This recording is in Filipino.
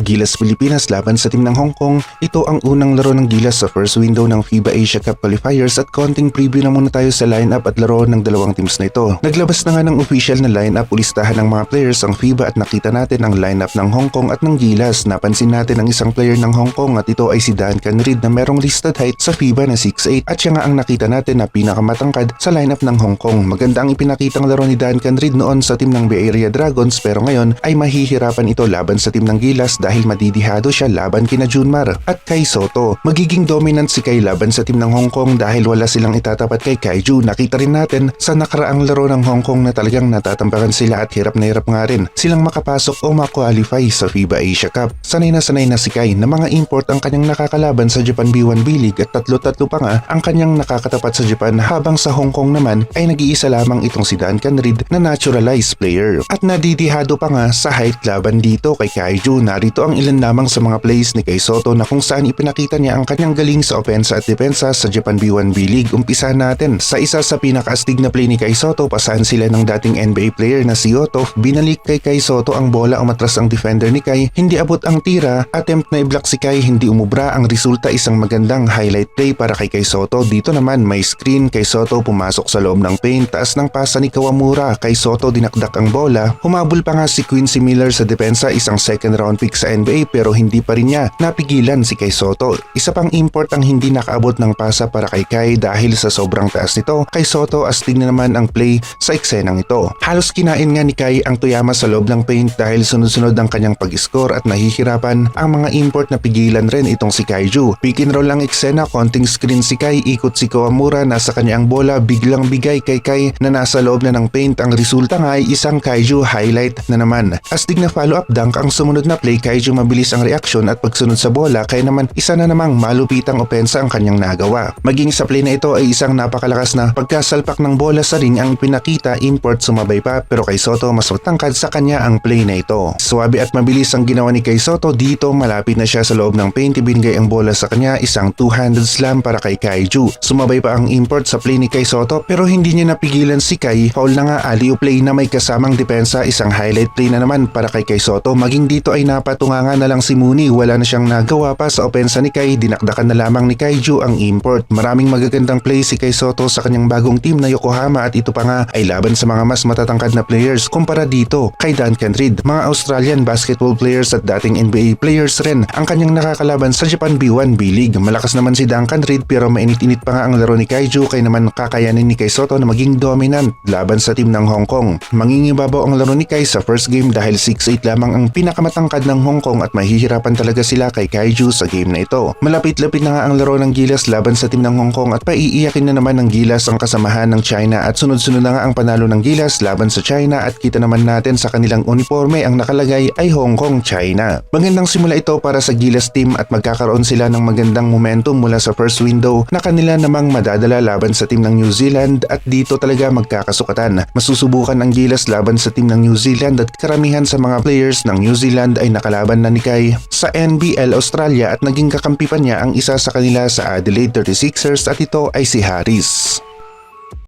Gilas Pilipinas laban sa team ng Hong Kong. Ito ang unang laro ng Gilas sa first window ng FIBA Asia Cup qualifiers at konting preview na muna tayo sa lineup at laro ng dalawang teams na ito. Naglabas na nga ng official na lineup o ng mga players ang FIBA at nakita natin ang lineup ng Hong Kong at ng Gilas. Napansin natin ang isang player ng Hong Kong at ito ay si Duncan Reed na merong listed height sa FIBA na 6'8 at siya nga ang nakita natin na pinakamatangkad sa lineup ng Hong Kong. Maganda ang ipinakitang laro ni Duncan Reed noon sa team ng Bay Area Dragons pero ngayon ay mahihirapan ito laban sa team ng Gilas dahil madidihado siya laban kina Junmar at kay Soto. Magiging dominant si Kai laban sa team ng Hong Kong dahil wala silang itatapat kay Kaiju. Nakita rin natin sa nakaraang laro ng Hong Kong na talagang natatampakan sila at hirap na hirap nga rin silang makapasok o makwalify sa FIBA Asia Cup. Sanay na sanay na si Kai na mga import ang kanyang nakakalaban sa Japan B1 B-League at tatlo-tatlo pa nga ang kanyang nakakatapat sa Japan habang sa Hong Kong naman ay nag-iisa lamang itong si Duncan Reed na naturalized player. At nadidihado pa nga sa height laban dito kay Kaiju. Narito ang ilan lamang sa mga plays ni Kai Soto na kung saan ipinakita niya ang kanyang galing sa opensa at depensa sa Japan B1 B-League. Umpisa natin sa isa sa pinakaastig na play ni Kai Soto pasahan sila ng dating NBA player na si Otto. Binalik kay Kai Soto ang bola umatras ang defender ni Kai. Hindi abot ang tira. Attempt na i-block si Kai hindi umubra. Ang resulta isang magandang highlight play para kay Kai Soto. Dito naman may screen kay Soto pumasok sa loob ng paint. Taas ng pasa ni Kawamura. Kay Soto dinakdak ang bola. Humabol pa nga si Quincy Miller sa depensa isang second round pick sa NBA pero hindi pa rin niya napigilan si Kai Soto. Isa pang import ang hindi nakaabot ng pasa para kay Kai dahil sa sobrang taas nito. Kay Soto astig na naman ang play sa eksenang ito. Halos kinain nga ni Kai ang tuyama sa loob ng paint dahil sunod-sunod ang kanyang pag-score at nahihirapan ang mga import na pigilan rin itong si Kaiju. Pick and roll lang eksena, konting screen si Kai, ikot si Kawamura, nasa kanya ang bola, biglang bigay kay Kai na nasa loob na ng paint. Ang resulta nga ay isang Kaiju highlight na naman. Astig na follow-up dunk ang sumunod na play, Kaiju mabilis ang reaksyon at pagsunod sa bola kaya naman isa na namang malupitang opensa ang kanyang nagawa. Maging sa play na ito ay isang napakalakas na pagkasalpak ng bola sa ring ang pinakita import sumabay pa pero kay Soto mas matangkad sa kanya ang play na ito. Suwabe at mabilis ang ginawa ni kay Soto dito malapit na siya sa loob ng paint ibinigay ang bola sa kanya isang two-handed slam para kay Kaiju. Sumabay pa ang import sa play ni kay Soto pero hindi niya napigilan si Kai. Foul na nga alley play na may kasamang depensa isang highlight play na naman para kay kay Soto. Maging dito ay napatunganga na lang si Mooney wala na siyang nagawa pa sa opensa ni Kai dinakdakan na lamang ni Kaiju ang import. Maraming magagandang play si kay Soto sa kanyang bagong team na Yokohama at ito pa nga ay laban sa mga mas matatangkad na players kumpara dito kay Duncan Reed. Mga Australian basketball players at dating NBA players rin ang kanyang nakakalaban sa Japan B1 B-League. Malakas naman si Duncan Reed pero mainit-init pa nga ang laro ni Kaiju kaya naman kakayanin ni Kai Soto na maging dominant laban sa team ng Hong Kong. Mangingibabaw ang laro ni Kai sa first game dahil 6'8 lamang ang pinakamatangkad ng Hong Kong at mahihirapan talaga sila kay Kaiju sa game na ito. Malapit-lapit na nga ang laro ng Gilas laban sa team ng Hong Kong at paiiyakin na naman ng Gilas ang kasamahan ng China at sunod-sunod na nga ang panalo ng Gilas laban sa China at kita naman natin sa kanilang uniforme ang nakalagay ay Hong Kong, China. Magandang simula ito para sa Gilas team at magkakaroon sila ng magandang momentum mula sa first window na kanila namang madadala laban sa team ng New Zealand at dito talaga magkakasukatan. Masusubukan ang Gilas laban sa team ng New Zealand at karamihan sa mga players ng New Zealand ay nakalaban na ni Kai sa NBL Australia at naging kakampi pa niya ang isa sa kanila sa Adelaide 36ers at ito ay si Harris.